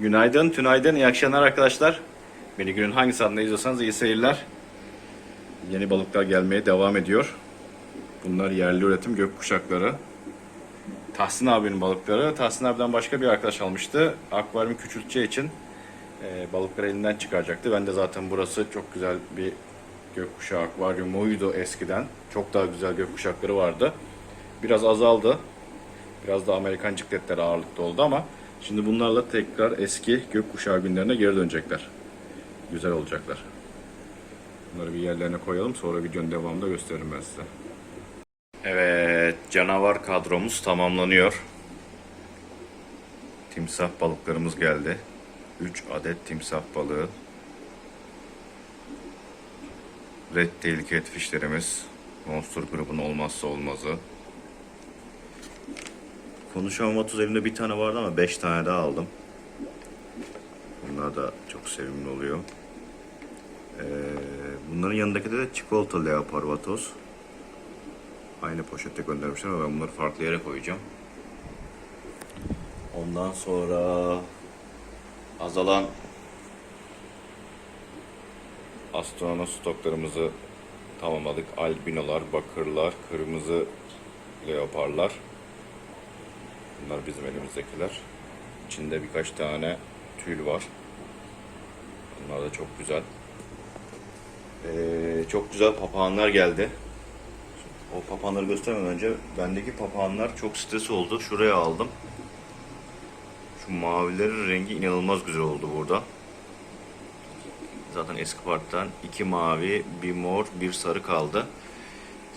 Günaydın, tünaydın, iyi akşamlar arkadaşlar. Beni günün hangi saatinde izliyorsanız iyi seyirler. Yeni balıklar gelmeye devam ediyor. Bunlar yerli üretim gökkuşakları. Tahsin abinin balıkları. Tahsin abiden başka bir arkadaş almıştı. Akvaryumu küçülteceği için e, balıkları elinden çıkaracaktı. Ben de zaten burası çok güzel bir gökkuşağı akvaryumuydu eskiden. Çok daha güzel gökkuşakları vardı. Biraz azaldı. Biraz da Amerikan cikletleri ağırlıkta oldu ama şimdi bunlarla tekrar eski gökkuşağı günlerine geri dönecekler. Güzel olacaklar. Bunları bir yerlerine koyalım sonra videonun devamında gösteririm ben size. Evet, canavar kadromuz tamamlanıyor. Timsah balıklarımız geldi. 3 adet timsah balığı. Red Tail Catfish'lerimiz. Monster grubun olmazsa olmazı. Konuşamam 30 elimde bir tane vardı ama 5 tane daha aldım. Bunlar da çok sevimli oluyor. Ee, bunların yanındaki de çikolata leopar vatoz. Aynı poşette göndermişler ama ben bunları farklı yere koyacağım. Ondan sonra azalan astronom stoklarımızı tamamladık. Albinolar, bakırlar, kırmızı leoparlar. Bunlar bizim elimizdekiler. İçinde birkaç tane tül var. Bunlar da çok güzel. Ee, çok güzel papağanlar geldi. O papağanları göstermeden önce bendeki papağanlar çok stres oldu. Şuraya aldım. Şu mavilerin rengi inanılmaz güzel oldu burada. Zaten eski partiden iki mavi, bir mor, bir sarı kaldı.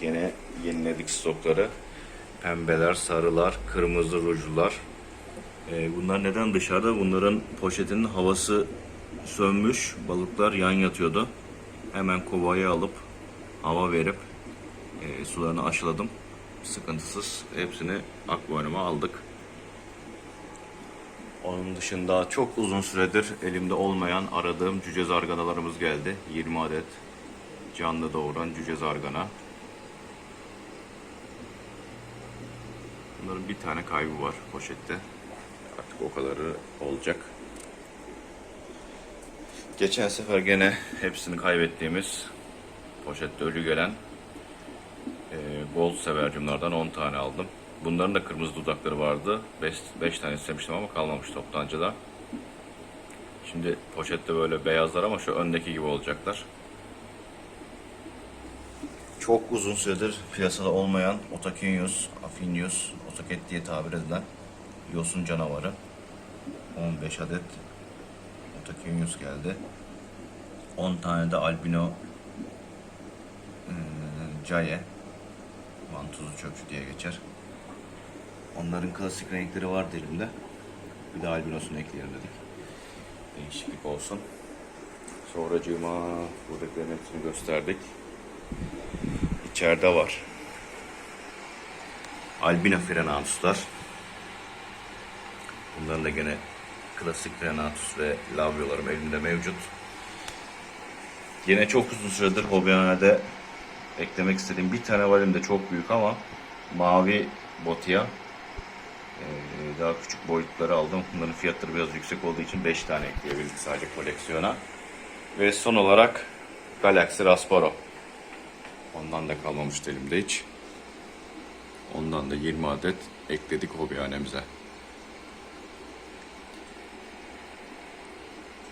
Yine yeniledik stokları. Pembeler, sarılar, kırmızı rujlular. Ee, bunlar neden dışarıda? Bunların poşetinin havası sönmüş. Balıklar yan yatıyordu. Hemen kovaya alıp hava verip e, sularını aşıladım. Sıkıntısız hepsini akvaryuma aldık. Onun dışında çok uzun süredir elimde olmayan aradığım cüce zarganalarımız geldi. 20 adet canlı doğuran cüce zargana. Bunların bir tane kaybı var poşette. Artık o kadarı olacak. Geçen sefer gene hepsini kaybettiğimiz poşette ölü gelen e, gold severcimlerden 10 tane aldım. Bunların da kırmızı dudakları vardı. 5 tane istemiştim ama kalmamış toptancıda. Şimdi poşette böyle beyazlar ama şu öndeki gibi olacaklar. Çok uzun süredir piyasada olmayan Otakinyus, Afinius, Otaket diye tabir edilen yosun canavarı. 15 adet Otakinyus geldi. 10 tane de albino e, Jaye Mantuzu çöpçü diye geçer. Onların klasik renkleri vardı elimde. Bir de albinosunu ekleyelim dedik. Değişiklik olsun. Sonracığıma buradakilerin hepsini gösterdik. İçeride var. Albino Frenatus'lar. Bunların da gene klasik Frenatus ve Lavyolarım elimde mevcut. Yine çok uzun süredir hobihanede eklemek istediğim bir tane var elimde çok büyük ama mavi botia ee, daha küçük boyutları aldım. Bunların fiyatları biraz yüksek olduğu için 5 tane ekleyebildik sadece koleksiyona. Ve son olarak Galaxy Rasparo. Ondan da kalmamıştı elimde hiç. Ondan da 20 adet ekledik hobihanemize.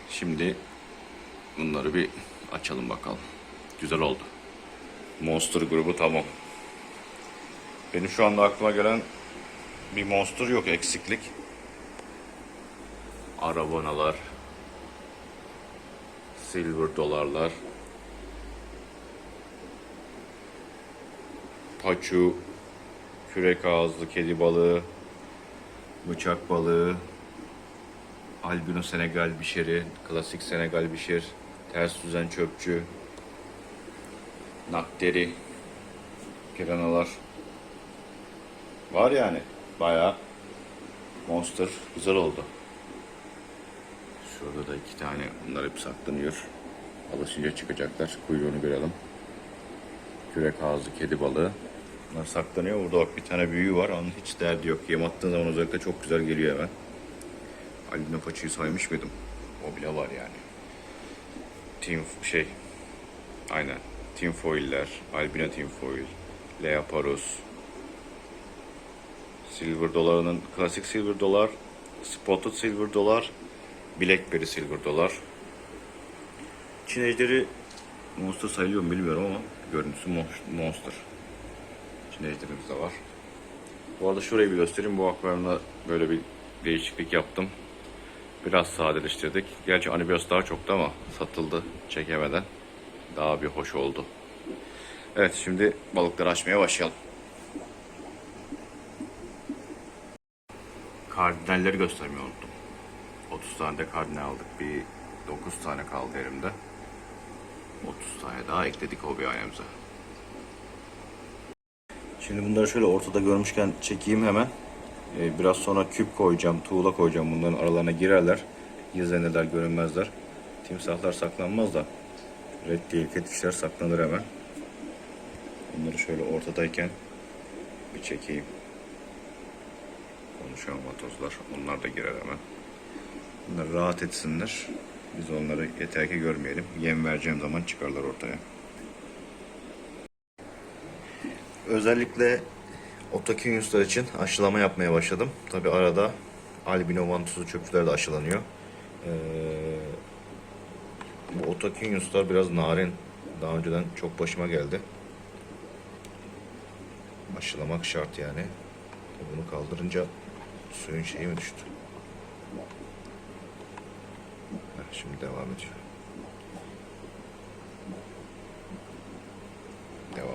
Şimdi bunları bir açalım bakalım. Güzel oldu. Monster grubu tamam. Benim şu anda aklıma gelen bir monster yok eksiklik. Arabonalar. Silver dolarlar. Paçu. Kürek ağızlı kedi balığı. Bıçak balığı. Albino Senegal bişeri. Klasik Senegal bişir. Ters düzen çöpçü. Nakderi. Piranalar. Var yani. Bayağı monster güzel oldu. Şurada da iki tane bunlar hep saklanıyor. Alışınca çıkacaklar. Kuyruğunu görelim. Kürek ağızlı kedi balığı. Bunlar saklanıyor. Burada bak bir tane büyüğü var. Onun hiç derdi yok. Yem attığın zaman özellikle çok güzel geliyor hemen. Albino paçayı saymış mıydım? O bile var yani. Team şey aynen Team Foil'ler, Albino Team Foil, Leoparus, Silver dolarının klasik silver dolar, spotted silver dolar, blackberry silver dolar. Çin ejderi monster sayılıyor mu bilmiyorum ama görüntüsü mon- monster. Çin ejderimiz de var. Bu arada şurayı bir göstereyim. Bu akvaryumda böyle bir değişiklik yaptım. Biraz sadeleştirdik. Gerçi anibios daha çoktu ama satıldı çekemeden. Daha bir hoş oldu. Evet şimdi balıkları açmaya başlayalım. Kardinalleri göstermeyi unuttum. 30 tane de kardinal aldık. Bir 9 tane kaldı elimde. 30 tane daha ekledik hobi ayağımıza. Şimdi bunları şöyle ortada görmüşken çekeyim hemen. Ee, biraz sonra küp koyacağım, tuğla koyacağım. Bunların aralarına girerler. Gizlenirler, görünmezler. Timsahlar saklanmaz da. Red değil, ketişler saklanır hemen. Bunları şöyle ortadayken bir çekeyim. Konuşan vatozlar. Onlar da girer hemen. Bunlar rahat etsinler. Biz onları yeter ki görmeyelim. Yem vereceğim zaman çıkarlar ortaya. Özellikle Otakinyuslar için aşılama yapmaya başladım. Tabi arada albino vantusu çöpçüler de aşılanıyor. Ee, bu Otakinyuslar biraz narin. Daha önceden çok başıma geldi. Aşılamak şart yani. Bunu kaldırınca suyun şeyi mi düştü? Heh, şimdi devam ediyor.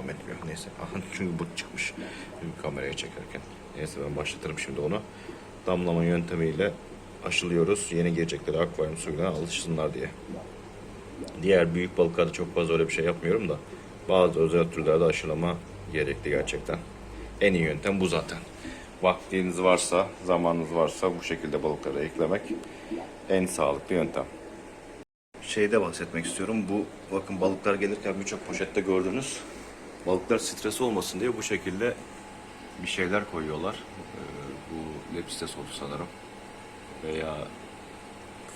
Devam etmiyor. Neyse. Çünkü bu çıkmış. Kameraya çekerken. Neyse ben başlatırım şimdi onu. Damlama yöntemiyle aşılıyoruz. Yeni girecekleri akvaryum suyuna alışsınlar diye. Diğer büyük balıklarda çok fazla öyle bir şey yapmıyorum da bazı özel türlerde aşılama gerekli gerçekten. En iyi yöntem bu zaten. Vaktiniz varsa, zamanınız varsa bu şekilde balıkları eklemek en sağlıklı yöntem. Şeyde bahsetmek istiyorum. Bu bakın balıklar gelirken birçok poşette gördünüz. Balıklar stres olmasın diye bu şekilde bir şeyler koyuyorlar. Ee, bu lepistes oldu sanırım. Veya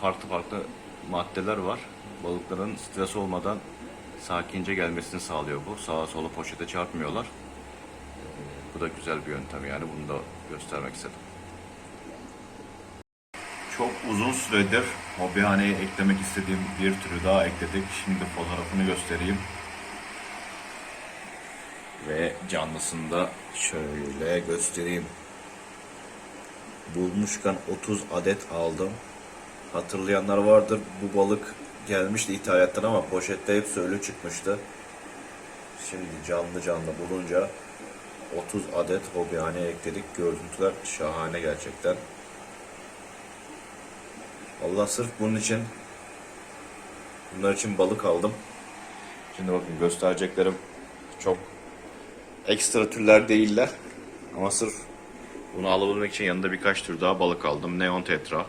farklı farklı maddeler var. Balıkların stres olmadan sakince gelmesini sağlıyor bu. Sağa sola poşete çarpmıyorlar. Ee, bu da güzel bir yöntem yani. Bunu da göstermek istedim. Çok uzun süredir hobihaneye eklemek istediğim bir türü daha ekledik. Şimdi fotoğrafını göstereyim. Ve canlısını da şöyle göstereyim. Bulmuşken 30 adet aldım. Hatırlayanlar vardır. Bu balık gelmişti ithalattan ama poşette hep ölü çıkmıştı. Şimdi canlı canlı bulunca 30 adet hobihaneye ekledik. Görüntüler şahane gerçekten. Allah sırf bunun için bunlar için balık aldım. Şimdi bakın göstereceklerim çok ekstra türler değiller. Ama sırf bunu alabilmek için yanında birkaç tür daha balık aldım. Neon tetra.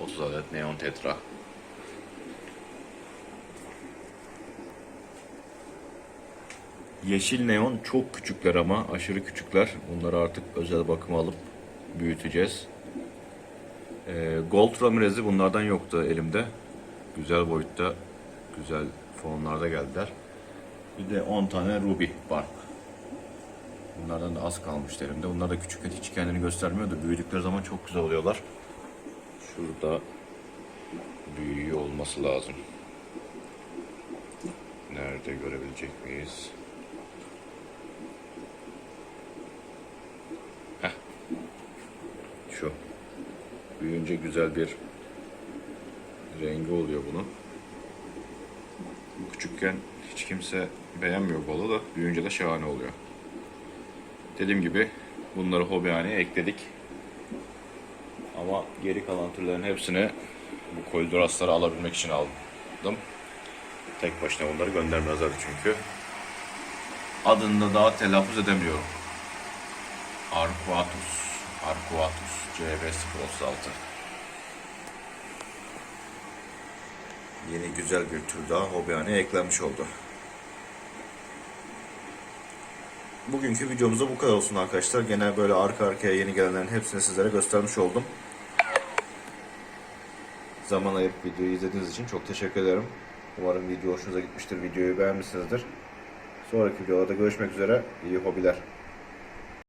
30 adet neon tetra. Yeşil neon çok küçükler ama aşırı küçükler. Bunları artık özel bakıma alıp büyüteceğiz. Ee, Gold Ramirez'i bunlardan yoktu elimde. Güzel boyutta, güzel formlarda geldiler. Bir de 10 tane Ruby Bark. Bunlardan da az kalmıştı elimde. Bunlar da küçük hiç kendini göstermiyordu. Büyüdükleri zaman çok güzel oluyorlar. Şurada büyüğü olması lazım. Nerede görebilecek miyiz? Heh. Şu. Büyüyünce güzel bir rengi oluyor bunun. Küçükken hiç kimse beğenmiyor balı da büyüyünce de şahane oluyor. Dediğim gibi bunları hobihaneye ekledik. Ama geri kalan türlerin hepsini bu koldurasları alabilmek için aldım. Tek başına onları göndermezlerdi çünkü. Adını da daha telaffuz edemiyorum. Arquatus. Arquatus. CB036. yeni güzel bir tür daha hobihaneye eklenmiş oldu. Bugünkü videomuzda bu kadar olsun arkadaşlar. Gene böyle arka arkaya yeni gelenlerin hepsini sizlere göstermiş oldum. Zaman ayıp videoyu izlediğiniz için çok teşekkür ederim. Umarım video hoşunuza gitmiştir. Videoyu beğenmişsinizdir. Sonraki videolarda görüşmek üzere. İyi hobiler.